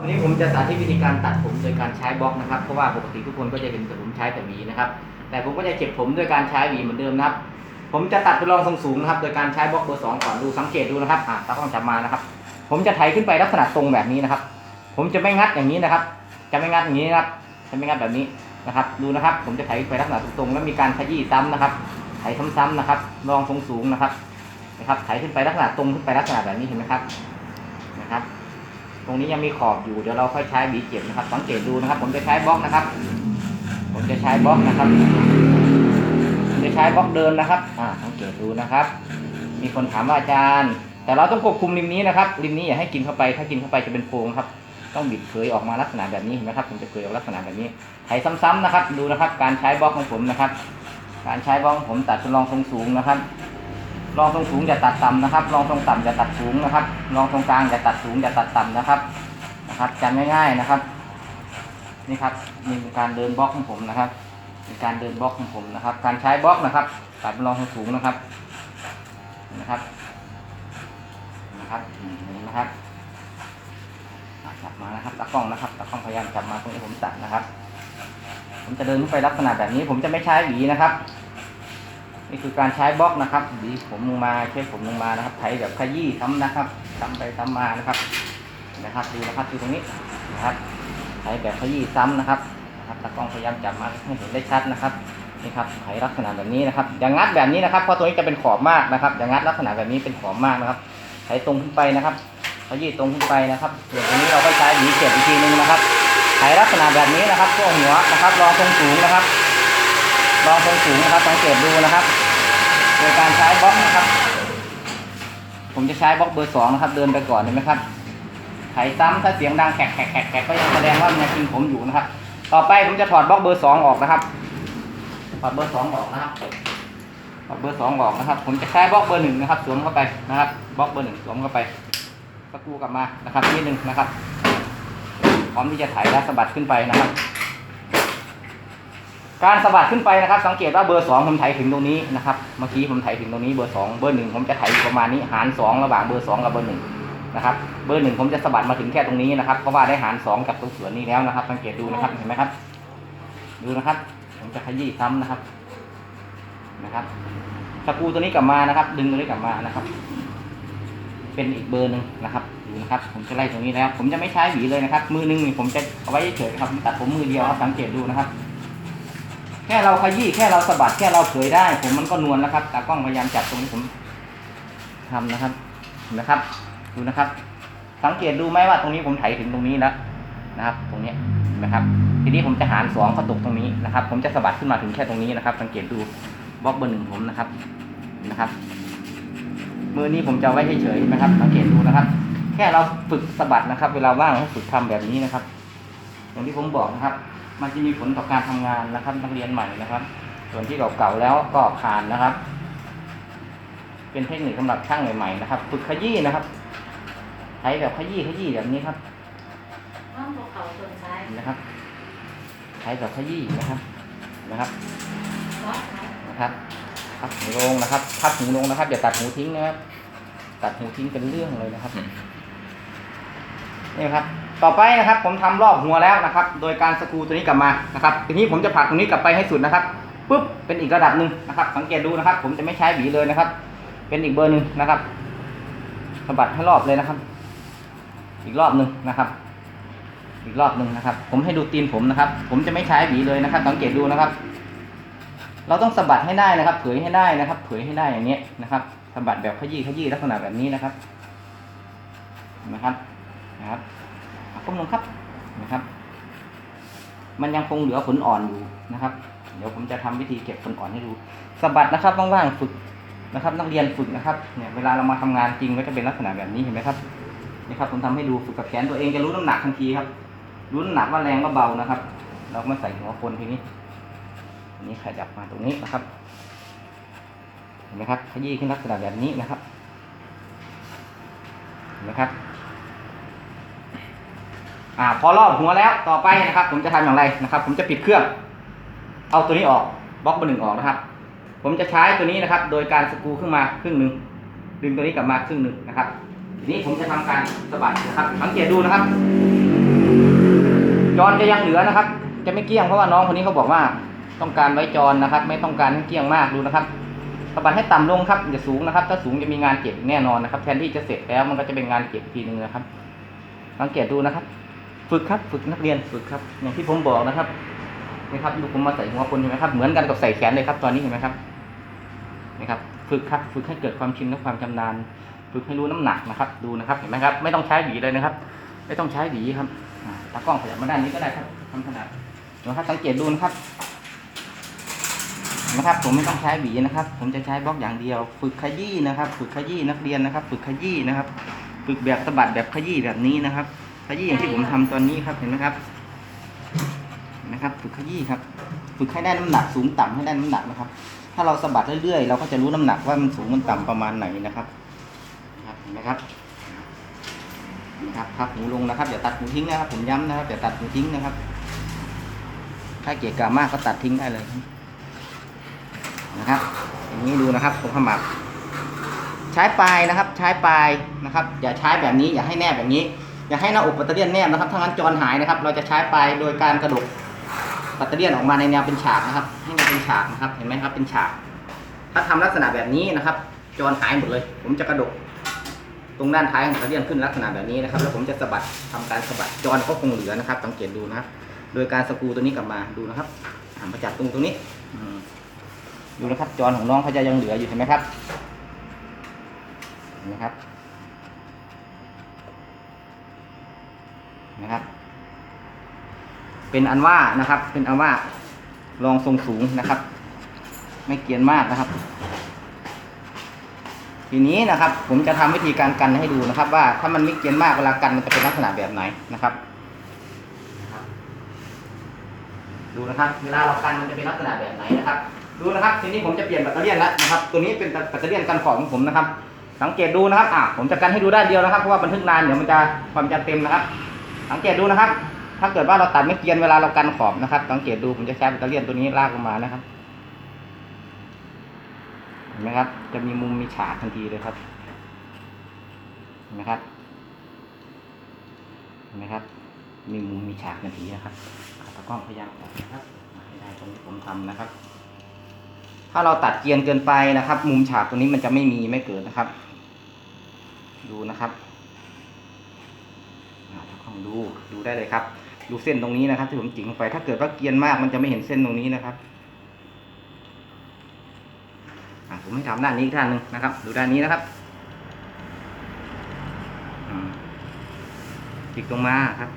วันนี้ผมจะสาธิตวิธีการตัดผมโดยการใช้บล็อกนะครับ เพราะว่าปกติทุกคนก็จะเห็นแต่ผมใช้แต่หวีนะครับ แต่ผมก็จะเก็บผมด้วยการใช้หวีเหมือนเดิมนะครับ ผมจะตัดเป็นรองทรงสูงนะครับ โดยการใช้บล็อกเบอร์สองก่อนดูสังเกตดูนะครับอะตากล้องจับมานะครับ ผมจะไถขึ้นไปลักษณะตรงแบบนี้นะครับ ผมจะไม่งัดอย่างนี้นะครับ จะไม่งัดอย่างนี้นะครับ จะไม่งัดแบบนี้นะครับ ดูนะครับ ผมจะไถไปลักษณะตรงๆแล้วมีการขยี้ซ้ำนะครับ ไถซ้ำๆนะครับรองทรงสูงนะครับ นะครับ ไถขึ้นไปลักษณะตรงขึ้นไปลักษณะแบบนี้เห็นไหมครับ นะครับ ตรงนี้ยังมีขอบอยู่เดี๋ยวเราค่อยใช้บีเจ็บนะครับ สังเกตดูนะครับ ผมจะใช้บล็อกนะครับ ผมจะใช้บล็อกนะครับผมจะใช้บล็อกเดินนะครับ อ่าสังเกตดูนะครับ มีคนถามว่าอาจารย์ แต่เราต้องควบคุมริมนี้นะครับริมนี้อย่าให้กินเข้าไปถ้ากินเข้าไปจะเป็นโพรงครับ ต้องบิดเผยออกมาลักษณะแบบนี้เห็นไหมครับผมจะเผยออกลักษณะแบบนี้ไถซ้ำๆนะครับ ดูนะครับ การใช้บล็อกของผมนะครับ การใช้บล็อกของผมตัดเป็นรองทรงสูงนะครับ รองทรงสูงอย่าตัดต่ำนะครับรองทรงต่ำอย่าตัดสูงนะครับรองทรงกลางอย่าตัดสูงอย่าตัดต่ำนะครับนะครับจำง่ายๆนะครับ นี่ครับนี่เป็นการเดินบล็อกของผมนะครับเป็นการเดินบล็อกของผมนะครับ การใช้บล็อกนะครับตัดเป็นรองทรงสูงนะครับนะครับนะครับอืมเห็นะครับจับมานะครับตากล้องนะครับตากล้องพยายามจับมาตรงที่ผมตัดนะครับ ผมจะเดินขึ้นไปลักษณะแบบนี้ ผมจะไม่ใช้หวีนะครับ นี่คือการใช้บล็อกนะครับหวีผมลงมาใช้ผมลงมานะครับไถแบบขยี้ซ้ำนะครับซ้ำไปซ้ำมานะครับนะครับดูนะครับดูตรงนี้นะครับไถแบบขยี้ซ้ำนะครับนะครับตากล้องพยายามจับมาให้เห็นได้ชัดนะครับนี่ครับไถลักษณะแบบนี้นะครับอย่างงัดแบบนี้นะครับเพราะตัวนี้จะเป็นขอบมากนะครับอย่างงัดลักษณะแบบนี้เป็นขอบมากนะครับไถตรงขึ้นไปนะครับขยี้ตรงขึ้นไปนะครับส่วนตรงนี้เราก็ใช้หวีเก็บอีกทีนึงนะครับไถลักษณะแบบนี้นะครับช่วหัวนะครับรองทรงสูงนะครับรองทรงสูงนะครับสังเกตดูนะครับ โดยการใช้บล็อกนะครับ ผมจะใช้บล็อกเบอร์สองนะครับ เดินไปก่อนเห็นไหมครับไถซ้ำถ้าเสียงดังแขกแขกแขกแขกก็ยังแสดงว่ามันยังกินผมอยู่นะครับ ต่อไปผมจะถอดบล็อกเบอร์สองออกนะครับ ถอดเบอร์สองออกนะครับถอดเบอร์สองออกนะครับ ผมจะใช้บล็อกเบอร์หนึ่งนะครับสวมเข้าไปนะครับบล็อกเบอร์หนึ่งสวมเข้าไปสกรูกลับมานะครับนิดนึงนะครับ พร้อมที่จะไถและสะบัดขึ้นไปนะครับ การสะบัดขึ้นไปนะครับ สังเกตว่าเบอร์สองผมไถถึงตรงนี้นะครับเมื่อกี้ผมไถถึงตรงนี้เบอร์สองเบอร์หนึ่งผมจะไถอยู่ประมาณนี้หารสองระหว่างเบอร์สองกับเบอร์หนึ่งนะครับเบอร์หนึ่งผมจะสะบัดมาถึงแค่ตรงนี้นะครับเพราะว่าได้หารสองกับตรงส่วนนี้แล้วนะครับ สังเกตดูนะครับเห็นไหมครับ ดูนะครับ ผมจะขยี้ซ้ำนะครับนะครับสกูตัวนี้กลับมานะครับ ดึงตัวนี้กลับมานะครับ เป็นอีกเบอร์หนึ่งนะครับดูนะครับ ผมจะไล่ตรงนี้แล้ว ผมจะไม่ใช้หวีเลยนะครับ มือหนึงผมจะเอาไว้เฉยครับตัดผมมือเดียวครับสังเกตดูนะครับ ค่เราขยี้แค่เราสะบัดแค่เราเผยได้ ผมมันก็นวลแล้วครับตากล้องพยายามจับตรงนี้ผมทำนะครับนะครับ ดูนะครับ สังเกตดูไหมว่าตรงนี้ผมไถถึงตรงนี้แล้วนะครับ ตรงเนี้ยเห็นไหมครับ ทีนี้ผมจะหารสองเข้าตกตรงนี้นะครับ ผมจะสะบัดขึ้นมาถึงแค่ตรงนี้นะครับ สังเกตดูบล็อกเบอร์หนึ่งผมนะครับนะครับมือนี้ผมจะไว้เฉยๆนะครับ สังเกตดูนะครับ แค่เราฝึกสะบัดนะครับ เวลาว่างให้ฝึกทำแบบนี้นะครับ อย่างที่ผมบอกนะครับ มันจะมีผลต่อการทำงานนะครับนักเรียนใหม่นะครับ ส่วนที่เก่าๆแล้วก็ผ่านนะครับ เป็นเทคนิคสำหรับช่างใหม่ๆนะครับฝึกขยี้นะครับใช้แบบขยี้ขยี้แบบนี้ครับห้องภูเขาส่วนซ้ายเห็นนะครับใช้แบบขยี้นะครับนะครับวัดไหนนะครับพับหูลงนะครับพับหูลงนะครับอย่าตัดหูทิ้งนะครับ ตัดหูทิ้งเป็นเรื่องเลยนะครับนี่ครับ ต่อไปนะครับผมทำรอบหัวแล้วนะครับ โดยการสกรูตัวนี้กลับมานะครับทีนี้ผมจะผลักตรงนี้กลับไปให้สุดนะครับปุ๊บเป็นอีกระดับหนึ่งนะครับ สังเกตดูนะครับ ผมจะไม่ใช้หวีเลยนะครับ เป็นอีกเบอร์หนึ่งนะครับสะบัดให้รอบเลยนะครับ อีกรอบหนึ่งนะครับ อีกรอบหนึ่งนะครับ ผมให้ดูตีนผมนะครับ ผมจะไม่ใช้หวีเลยนะครับ สังเกตดูนะครับ เราต้องสะบัดให้ได้นะครับ เผยให้ได้นะครับ เผยให้ได้อย่างเงี้นะครับสะบัดแบบขยี้ขยี้ลักษณะแบบนี้นะครับนะครับนะครับ ก้มลงครับนะครับ มันยังคงเหลือขนอ่อนอยู่นะครับ เดี๋ยวผมจะทำวิธีเก็บขนอ่อนให้ดูสะบัดนะครับว่างๆฝึกนะครับ นักเรียนฝึกนะครับเนี่ยเวลาเรามาทำงานจริงก็จะเป็นลักษณะแบบนี้เห็นไหมครับนี่ครับผมทำให้ดูฝึกกับแขนตัวเองจะรู้น้ำหนักทันทีครับรู้น้ำหนักว่าแรงว่าเบานะครับ เราก็มาใส่หัวคนทีนี้นนี้ขยับมาตรงนี้นะครับเห็นไหมครับขยี้ขึ้นลักษณะแบบนี้นะครับเห็นไหมครับ อ่าพอรอบหัวแล้วต่อไปนะครับ ผมจะทำอย่างไรนะครับ ผมจะปิดเครื่อง เอาตัวนี้ออกบล็อกเบอร์หนึ่งออกนะครับ ผมจะใช้ตัวนี้นะครับ โดยการสกูขึ้นมาครึ่งหนึ่งดึงตัวนี้กลับมาครึ่งหนึ่งนะครับทีนี้ผมจะทำการสะบัดนะครับ สังเกตดูนะครับจรจะยังเหลือนะครับ จะไม่เกี้ยงเพราะว่าน้องคนนี้เขาบอกว่าต้องการไว้จรนนะครับ ไม่ต้องการให้เกี้ยงมากดูนะครับสะบัดให้ต่ำลงครับอย่าสูงนะครับ ถ้าสูงจะมีงานเก็บแน่นอนนะครับ แทนที่จะเสร็จแล้วมันก็จะเป็นงานเก็บอีกทีหนึงนะครับ สังเกตดูนะครับ ฝึกครับ ฝึกนักเรียนฝึกครับ อย่างที่ผมบอกนะครับนี่ครับดูผมมาใส่หัวคนเห็นไหมครับ เหมือนกันกับใส่แขนเลยครับ ตอนนี้เห็นไหมครับนี่ครับ ฝึกครับ ฝึกให้เกิดความชินและความชำนาญ ฝึกให้รู้น้ำหนักนะครับ ดูนะครับ เห็นไหมครับ ไม่ต้องใช้หวีเลยนะครับ ไม่ต้องใช้หวีครับอ่าตากล้องขยับมาด้านนี้ก็ได้ครับทำขนาดนะครับ สังเกตดูนะครับนะครับ ผมไม่ต้องใช้หวีนะครับ ผมจะใช้บล็อกอย่างเดียว ฝึกขยี้นะครับ ฝึกขยี้นักเรียนนะครับ ฝึกขยี้นะครับ ฝึกแบบสะบัดแบบขยี้แบบนี้นะครับ ขยี้อย่างที่ผมทำตอนนี้ครับเห็นไหมครับนไหมครับฝึกขยี้ครับ ฝึกให้ได้น้ำหนักสูงต่ำให้ได้น้ำหนักนะครับ ถ้าเราสะบัดเรื่อยๆ เราก็จะรู้น้ำหนักว่ามันสูงมันต่ำประมาณไหนนะครับครับเห็นไหมครับนะครับพับหูลงนะครับอย่าตัดหูทิ้งนะครับ ผมย้ำนะครับอย่าตัดหูทิ้งนะครับ ถ้าเกะกะมากก็ตัดทิ้งได้เลยนะครับอย่างนี้ดูนะครับผมขมับใช้ปลายนะครับ ใช้ปลายนะครับ อย่าใช้แบบนี้อย่าให้แนบแบบนี้ อย่าให้หน้าอกปัตเตอร์เลียนแนบนะครับถ้างั้นจรหายนะครับ เราจะใช้ไปโดยการกระดกปัตเตอร์เลียนออกมาในแนวเป็นฉากนะครับ ให้มันเป็นฉากนะครับ เห็นไหมครับ เป็นฉาก ถ้าทำลักษณะแบบนี้นะครับ จรหายหมดเลย ผมจะกระดก ตรงด้านท้ายของปัตเตอร์เลียนขึ้นลักษณะแบบนี้นะครับ แล้วผมจะสะบัดทำการสะบัดจรก็คงเหลือนะครับ สังเกตดูนะครับ โดยการสกรูตัวนี้กลับมาดูนะครับหันมาจับตรงตรงนี้ดูนะครับจรของน้องเขาจะยังเหลืออยู่เห็นไหมครับเห็นไหมครับ นะครับ เป็นอันว่านะครับ เป็นอันว่าลองทรงสูงนะครับ ไม่เกียนมากนะครับ ทีนี้นะครับ ผมจะทำวิธีการกันให้ดูนะครับ ว่าถ้ามันไม่เกียนมากเวลากันมันจะเป็นลักษณะแบบไหนนะครับ ดูนะครับ เวลาเรากันมันจะเป็นลักษณะแบบไหนนะครับ ดูนะครับ ทีนี้ผมจะเปลี่ยนแบตเตอรี่แล้วนะครับ ตัวนี้เป็นแบตเตอรี่กันขอบของผมนะครับสังเกตดูนะครับ อะ ผมจะกันให้ดูด้านเดียวนะครับ เพราะว่าบันทึกนานเดี๋ยวมันจะความจำเต็มนะครับ สังเกตดูนะครับ ถ้าเกิดว่าเราตัดไม่เกรียนเวลาเรากันขอบนะครับ สังเกตดูผมจะใช้แบตเตอรี่ตัวนี้ลากลงมานะครับเห็นไหมครับ จะมีมุมมีฉากทันทีเลยครับเห็นไหมครับเห็นไหมครับ มีมุมมีฉากทันทีนะครับอะตากล้องพยายามตัดนะครับให้ได้ตรงที่ผมทำนะครับ ถ้าเราตัดเกียนเกินไปนะครับ มุมฉากตรงนี้มันจะไม่มีไม่เกิดนะครับ ดูนะครับอ่าตากล้อง ดูได้เลยครับ ดูเส้นตรงนี้นะครับ ที่ผมจิงลงไปถ้าเกิดว่าเกียนมากมันจะไม่เห็นเส้นตรงนี้นะครับผมให้ทำด้านนี้อีกด้านหนึ่งนะครับ ดูด้านนี้นะครับจิกลงมาครับ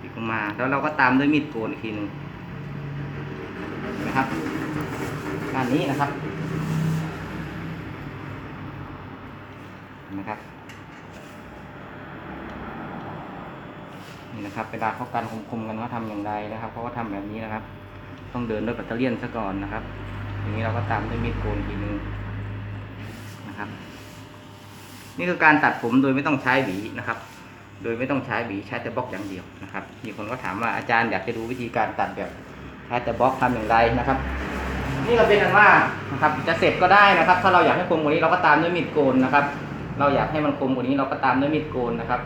จิกลงมาแล้วเราก็ตามด้วยมีดโกนอีกทีหนึ่งนะครับด้านนี้นะครับนะครับ นี่นะครับเวลาเขากันคมๆกันว่าทำอย่างไรนะครับเพราะว่าทำแบบนี้นะครับ ต้องเดินด้วยแบตเตอรี่ยนซะก่อนนะครับทีนี้เราก็ตามด้วยมีดโกนอีกทีนึงนะครับ นี่คือการตัดผมโดยไม่ต้องใช้หวีนะครับ โดยไม่ต้องใช้หวีใช้แต่บล็อกอย่างเดียวนะครับ มีคนก็ถามว่าอาจารย์อยากจะดูวิธีการตัดแบบใช้แต่บล็อกทำอย่างไรนะครับนี่ก็เป็นอันว่านะครับจะเสร็จก็ได้นะครับ ถ้าเราอยากให้คมกว่านี้เราก็ตามด้วยมีดโกนนะครับ เราอยากให้มันคมกว่านี้เราก็ตามด้วยมีดโกนนะครับ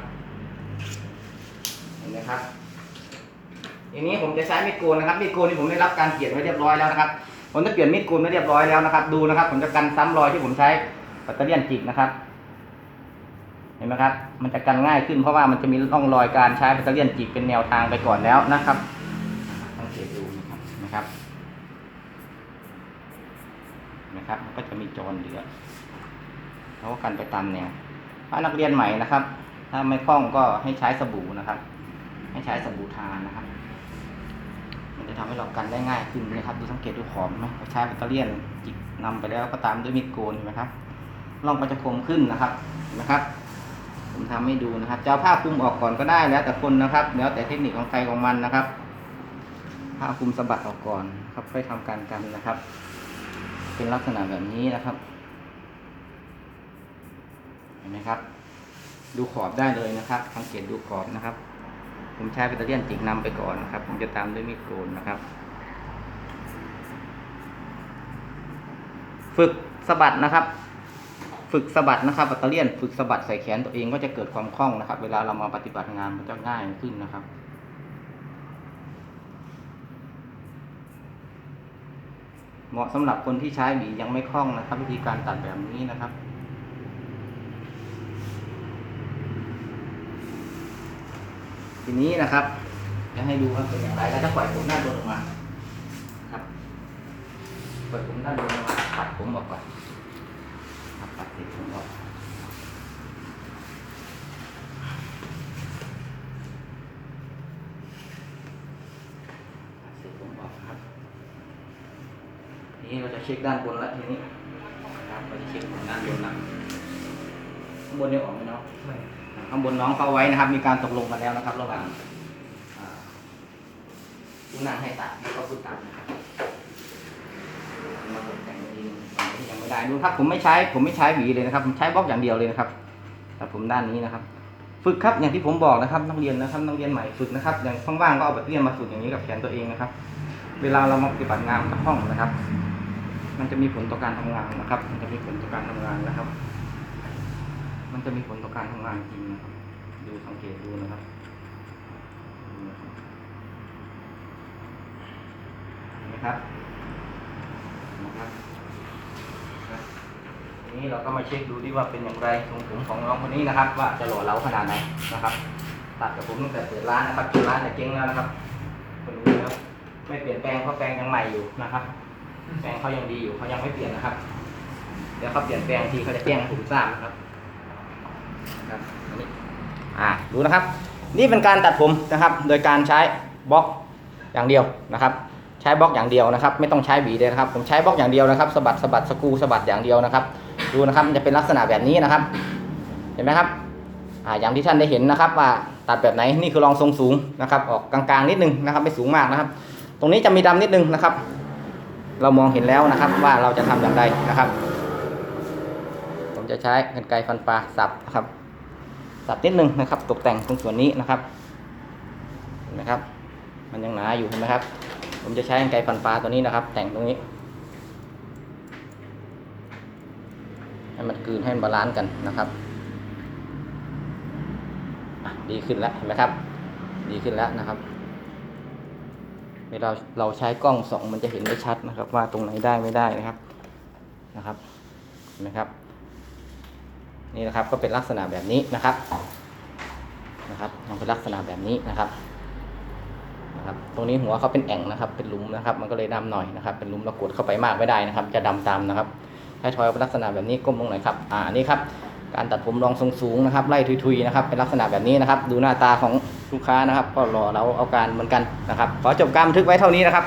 นไหมครับทีนี้ผมจะใช้มีดโกนนะครับมีดโกนที่ผมได้รับการเปลี่ยนไว้เรียบร้อยแล้วนะครับผมจะเปลี่ยนมีดโกนไว้เรียบร้อยแล้วนะครับ ดูนะครับ ผมจะกันซ้ำรอยที่ผมใช้แบตเตอรี่ยนจิกนะครับ เห็นไหมครับ มันจะกันง่ายขึ้นเพราะว่ามันจะมีร่องรอยการใช้แบตเตอรี่ยนจิกเป็นแนวทางไปก่อนแล้วนะครับสังเกตดูนะครับนะครับนะครับมันก็จะมีจรเหลือเขาก็กันไปตามแนวถ้านักเรียนใหม่นะครับ ถ้าไม่คล่องก็ให้ใช้สบู่นะครับ ให้ใช้สบู่ทานนะครับ มันจะทำให้เรากันได้ง่ายขึ้นนะครับ ดูสังเกตดูขอบไหมเราใช้แบตเตอรี่นจิกนำไปแล้วก็ตามด้วยมีดโกนเห็นไหมครับร่องมันจะคมขึ้นนะครับนไหมครับผมทำให้ดูนะครับจะเอาผ้าคลุมออกก่อนก็ได้แล้วแต่คนนะครับ แล้วแต่เทคนิคของใครของมันนะครับ ผ้าคลุมสะบัดออกก่อนครับค่อยทำการกันนะครับ เป็นลักษณะแบบนี้นะครับ เห็นไหมครับ ดูขอบได้เลยนะครับ สังเกตดูขอบนะครับ ผมใช้แบตเตอรี่จิกนำไปก่อนนะครับ ผมจะตามด้วยมีดโกนนะครับ ฝึกสะบัดนะครับ ฝึกสะบัดนะครับแบตเตอรี่ฝึกสะบัดใส่แขนตัวเองก็จะเกิดความคล่องนะครับ เวลาเรามาปฏิบัติงานมันจะง่ายขึ้นนะครับเหมาะสำหรับคนที่ใช้หมียังไม่คล่องนะครับ วิธีการตัดแบบนี้นะครับ ทีนี้นะครับจะให้ดูครับเป็นอย่างไรแล้วถ้าปล่อยผมด้านบนออกมาครับปล่อยผมด้านบนออกมาปัดผมออกก่อนครับปัดติดผมออกปัดติดผมออกครับทีนี้เราจะเช็คด้านบนแล้วทีนี้ครับเราจะเช็คด้านบนนะข้างบนเนี่ยออกไหมเนาะไม่ ข้างบนน้องเขาไว้นะครับ มีการตกลงกันแล้วนะครับ ระหว่างผู้นั่งให้ตัดแล้วก็ผู้ตัดนะครับมาตกแต่งทีนึงฝั่งนี้ยังไม่ได้ดูครับ ผมไม่ใช้ ผมไม่ใช้หวีเลยนะครับ ผมใช้บล็อกอย่างเดียวเลยนะครับแต่ผมด้านนี้นะครับ ฝึกครับอย่างที่ผมบอกนะครับนักเรียนนะครับนักเรียนใหม่ฝึกนะครับ อย่างว่างๆก็เอาแบบเรียนมาฝึกอย่างนี้กับแขนตัวเองนะครับ เวลาเรามาปฏิบัติงานกับห้องนะครับ มันจะมีผลต่อการทำงานนะครับ มันจะมีผลต่อการทำงานนะครับ มันจะมีผลต่อการทำงานจริงนะครับ ดูสังเกตดูนะครับนะครับเห็นไหมครับนะครับนะทีนี้เราก็มาเช็คดูที่ว่าเป็นอย่างไรทรงผมของน้องคนนี้นะครับ ว่าจะหล่อเหลาขนาดไหนนะครับ ตัดกับผมตั้งแต่เปิดร้านนะครับจนร้านเนี่เจ๊งแล้วนะครับคนนี้นะครับไม่เปลี่ยนแปลงเพราะแปลงยังใหม่อยู่นะครับ แปลงเขายังดีอยู่เขายังไม่เปลี่ยนนะครับเดี๋ยวเขาเปลี่ยนแปลงทีเขาจะแจ้งให้ผมทราบนะครับ ครับอันนี้อ่าดูนะครับ นี่เป็นการตัดผมนะครับ โดยการใช้บล็อกอย่างเดียวนะครับ ใช้บล็อกอย่างเดียวนะครับ ไม่ต้องใช้หวีเลยนะครับ ผมใช้บล็อกอย่างเดียวนะครับสะบัดสะบัดสกูสะบัดอย่างเดียวนะครับ ดูนะครับมันจะเป็นลักษณะแบบนี้นะครับ เห็นไหมครับอ่าอย่างที่ท่านได้เห็นนะครับ ว่าตัดแบบไหนนี่คือรองทรงสูงนะครับ ออกกลางๆนิดนึงนะครับ ไม่สูงมากนะครับ ตรงนี้จะมีดำนิดนึงนะครับ เรามองเห็นแล้วนะครับว่าเราจะทำอย่างไรนะครับ ผมจะใช้กรรไกรฟันปลาสับนะครับ สับนิดนึงนะครับ ตกแต่งตรงส่วนนี้นะครับเห็นไหมครับ มันยังหนาอยู่เห็นไหมครับ ผมจะใช้กรรไกรฟันปลาตัวนี้นะครับ แต่งตรงนี้ ให้มันกลืนให้มันบาลานซ์กันนะครับดีขึ้นแล้วเห็นไหมครับ ดีขึ้นแล้วนะครับเวลาเราใช้กล้องสองมันจะเห็นได้ชัดนะครับ ว่าตรงไหนได้ไม่ได้นะครับนะครับเห็นไหมครับ นี่นะครับก็เป็นลักษณะแบบนี้นะครับนะครับมันเป็นลักษณะแบบนี้นะครับนะครับ ตรงนี้หัวเขาเป็นแอ่งนะครับ เป็นหลุมนะครับ มันก็เลยดำหน่อยนะครับ เป็นหลุมเรากดเข้าไปมากไม่ได้นะครับ จะดำตามนะครับให้ทอยเป็นลักษณะแบบนี้ก้มลงหน่อยครับอ่านี่ครับการตัดผมรองทรงสูงนะครับ ไล่ทุยๆนะครับ เป็นลักษณะแบบนี้นะครับ ดูหน้าตาของลูกค้านะครับ ก็รอเราเอาการเหมือนกันนะครับ ขอจบการบันทึกไว้เท่านี้นะครับ